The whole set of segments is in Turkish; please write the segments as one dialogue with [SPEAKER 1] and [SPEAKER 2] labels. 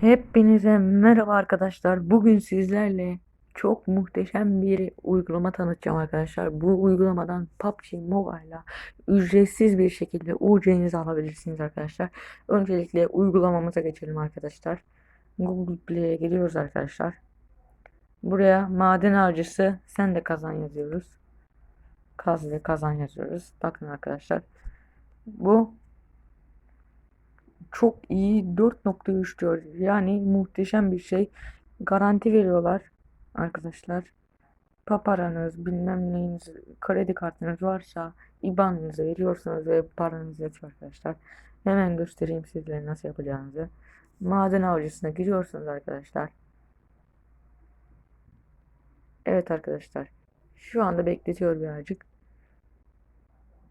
[SPEAKER 1] Hepinize merhaba arkadaşlar. Bugün sizlerle çok muhteşem bir uygulama tanıtacağım arkadaşlar. Bu uygulamadan PUBG Mobile'a ücretsiz bir şekilde UC'nizi alabilirsiniz arkadaşlar. Öncelikle uygulamamıza geçelim arkadaşlar. Google Play'e giriyoruz arkadaşlar. Buraya maden avcısı sen de kazan yazıyoruz. Kaz ve kazan yazıyoruz. Bakın arkadaşlar. Bu çok iyi 4.3 diyor. Yani muhteşem bir şey. Garanti veriyorlar arkadaşlar. Paparanız, bilmem neyiniz, kredi kartınız varsa IBAN'ınızı veriyorsunuz ve paranız yatıyor arkadaşlar. Hemen göstereyim sizlere nasıl yapacağınızı. Maden avcısına giriyorsunuz arkadaşlar. Evet arkadaşlar. Şu anda bekletiyor birazcık.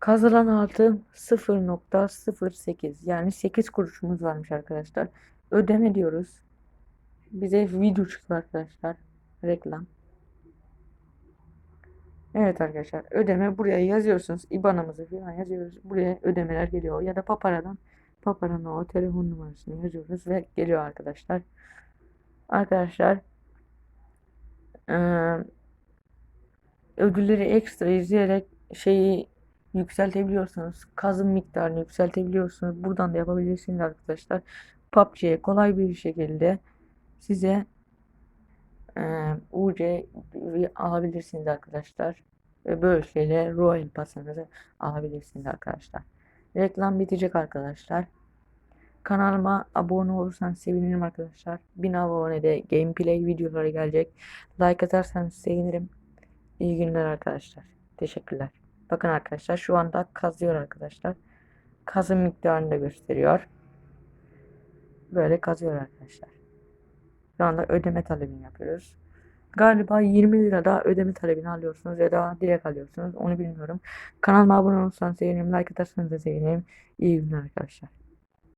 [SPEAKER 1] Kazılan altın 0.08 yani 8 kuruşumuz varmış arkadaşlar. Ödeme diyoruz. Bize video çıktı arkadaşlar. Reklam. Evet arkadaşlar ödeme buraya yazıyorsunuz. IBAN'ımızı falan yazıyoruz. Buraya ödemeler geliyor. Ya da Papara'dan Papara'nın o telefon numarasını yazıyoruz ve geliyor arkadaşlar. Arkadaşlar ödülleri ekstra izleyerek şeyi yükseltebiliyorsunuz. Kazım miktarını yükseltebiliyorsunuz. Buradan da yapabilirsiniz arkadaşlar. PUBG'ye kolay bir şekilde size e, UC alabilirsiniz arkadaşlar. Ve böylelikle Royal Pass'ınızı alabilirsiniz arkadaşlar. Reklam bitecek arkadaşlar. Kanalıma abone olursanız sevinirim arkadaşlar. 1000 abonede gameplay videoları gelecek. Like atarsanız sevinirim. İyi günler arkadaşlar. Teşekkürler. Bakın arkadaşlar şu anda kazıyor arkadaşlar. Kazım miktarını da gösteriyor. Böyle kazıyor arkadaşlar. Şu anda ödeme talebini yapıyoruz. Galiba 20 lira daha ödeme talebini alıyorsunuz ya da direkt alıyorsunuz. Onu bilmiyorum. Kanalıma abone olursanız sevinirim. Like atarsanız da sevinirim. İyi günler arkadaşlar.